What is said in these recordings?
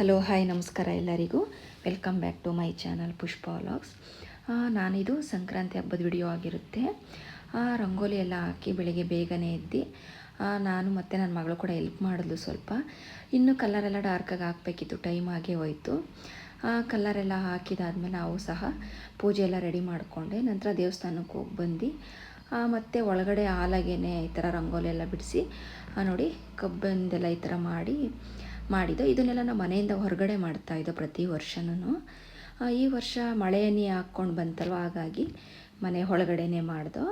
Hello hi ನಮಸ್ಕಾರ ಎಲ್ಲರಿಗೂ. Welcome back to my channel Pushpa vlogs ನಾನಿದು Sankranti ಹಬ್ಬದ ವಿಡಿಯೋ ಆಗಿರುತ್ತೆ. ರಂಗೋಲಿ ಎಲ್ಲ ಹಾಕಿ ಬೆಳಿಗ್ಗೆ ಬೇಗನೆ ಎದ್ದು ನಾನು ಮತ್ತು ನನ್ನ ಮಗಳು ಕೂಡ ಹೆಲ್ಪ್ ಮಾಡಿದ್ಲು ಸ್ವಲ್ಪ. ಇನ್ನು ಕಲರೆಲ್ಲ ಡಾರ್ಕಾಗಿ ಹಾಕಬೇಕಿತ್ತು ಟೈಮ್ ಆಗೇ ಹೋಯಿತು. ಕಲ್ಲರೆಲ್ಲ ಹಾಕಿದಾದ್ಮೇಲೆ ನಾವು ಸಹ ಪೂಜೆ ಎಲ್ಲ ರೆಡಿ ಮಾಡಿಕೊಂಡೆ. ನಂತರ ದೇವಸ್ಥಾನಕ್ಕೆ ಹೋಗಿ ಬಂದು ಮತ್ತು ಒಳಗಡೆ ಹಾಲಾಗೇನೆ ಈ ಥರ ರಂಗೋಲಿ ಎಲ್ಲ ಬಿಡಿಸಿ ನೋಡಿ ಕಬ್ಬಂದೆಲ್ಲ ಈ ಥರ ಮಾಡಿ ಮಾಡಿದ್ದು. ಇದನ್ನೆಲ್ಲ ನಾವು ಮನೆಯಿಂದ ಹೊರಗಡೆ ಮಾಡ್ತಾಯಿದ್ದೋ ಪ್ರತಿ ವರ್ಷನೂ ಈ ವರ್ಷ ಮಳೆಯನ್ನೇ ಹಾಕ್ಕೊಂಡು ಬಂತಲ್ವ? ಹಾಗಾಗಿ ಮನೆ ಒಳಗಡೆನೇ ಮಾಡ್ದೋ.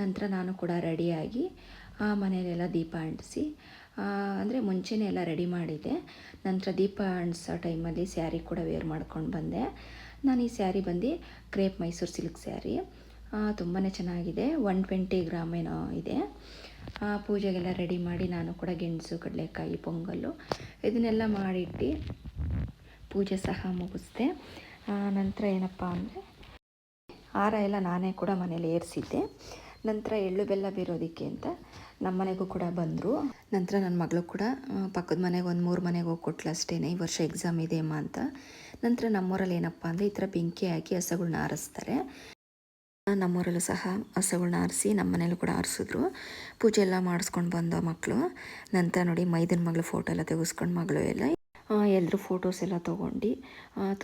ನಂತರ ನಾನು ಕೂಡ ರೆಡಿಯಾಗಿ ಆ ಮನೆಯಲ್ಲೆಲ್ಲ ದೀಪ ಅಂಟಿಸಿ ಅಂದರೆ ಮುಂಚೆನೇ ಎಲ್ಲ ರೆಡಿ ಮಾಡಿದ್ದೆ. ನಂತರ ದೀಪ ಅಂಟಿಸೋ ಟೈಮಲ್ಲಿ ಸ್ಯಾರಿ ಕೂಡ ವೇರ್ ಮಾಡ್ಕೊಂಡು ಬಂದೆ. ನಾನು ಈ ಸ್ಯಾರಿ ಬಂದು ಕ್ರೇಪ್ ಮೈಸೂರು ಸಿಲ್ಕ್ ಸ್ಯಾರಿ. ತುಂಬಾ ಚೆನ್ನಾಗಿದೆ. ಒನ್ ಟ್ವೆಂಟಿ ಗ್ರಾಮ್ ಏನೋ ಇದೆ. ಪೂಜೆಗೆಲ್ಲ ರೆಡಿ ಮಾಡಿ ನಾನು ಕೂಡ ಗೆಣಸು, ಕಡಲೆಕಾಯಿ, ಪೊಂಗಲ್ಲು ಇದನ್ನೆಲ್ಲ ಮಾಡಿಟ್ಟು ಪೂಜೆ ಸಹ ಮುಗಿಸ್ದೆ. ನಂತರ ಏನಪ್ಪ ಅಂದರೆ ಹಾರ ಎಲ್ಲ ನಾನೇ ಕೂಡ ಮನೇಲಿ ಏರಿಸಿದ್ದೆ. ನಂತರ ಎಳ್ಳು ಬೆಲ್ಲ ಬೀರೋದಕ್ಕೆ ಅಂತ ನಮ್ಮ ಮನೆಗೂ ಕೂಡ ಬಂದರು. ನಂತರ ನನ್ನ ಮಗಳು ಕೂಡ ಪಕ್ಕದ ಮನೆಗೆ ಒಂದು ಮೂರು ಮನೆಗೆ ಹೋಗಿ ಕೊಟ್ಲು ಅಷ್ಟೇ ಈ ವರ್ಷ ಎಕ್ಸಾಮ್ ಇದೆ ಅಮ್ಮ ಅಂತ. ನಂತರ ನಮ್ಮೂರಲ್ಲಿ ಏನಪ್ಪ ಅಂದರೆ ಈ ಥರ ಬೆಂಕಿ ಹಾಕಿ ಹಸಗಳ್ನ ಆರಿಸ್ತಾರೆ. ನಮ್ಮೂರಲ್ಲೂ ಸಹ ಹಸುಗಳನ್ನ ಆರಿಸಿ ನಮ್ಮ ಮನೇಲೂ ಕೂಡ ಆರಿಸಿದ್ರು. ಪೂಜೆ ಎಲ್ಲ ಮಾಡಿಸ್ಕೊಂಡು ಬಂದ ಮಕ್ಕಳು ನಂತರ ನೋಡಿ ಮೈದನ ಮಗಳು ಫೋಟೋ ಎಲ್ಲ ತೆಗೆಸ್ಕೊಂಡು ಮಗಳು ಎಲ್ಲ. ಎಲ್ಲರೂ ಫೋಟೋಸ್ ಎಲ್ಲ ತೊಗೊಂಡು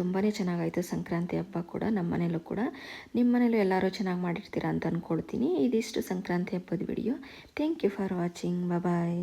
ತುಂಬಾ ಚೆನ್ನಾಗಾಯಿತು ಸಂಕ್ರಾಂತಿ ಹಬ್ಬ ಕೂಡ ನಮ್ಮ ಮನೇಲೂ ಕೂಡ. ನಿಮ್ಮ ಮನೇಲೂ ಎಲ್ಲರೂ ಚೆನ್ನಾಗಿ ಮಾಡಿರ್ತೀರಾ ಅಂತ ಅಂದ್ಕೊಳ್ತೀನಿ ಇದಿಷ್ಟು ಸಂಕ್ರಾಂತಿ ಹಬ್ಬದ video thank you for watching bye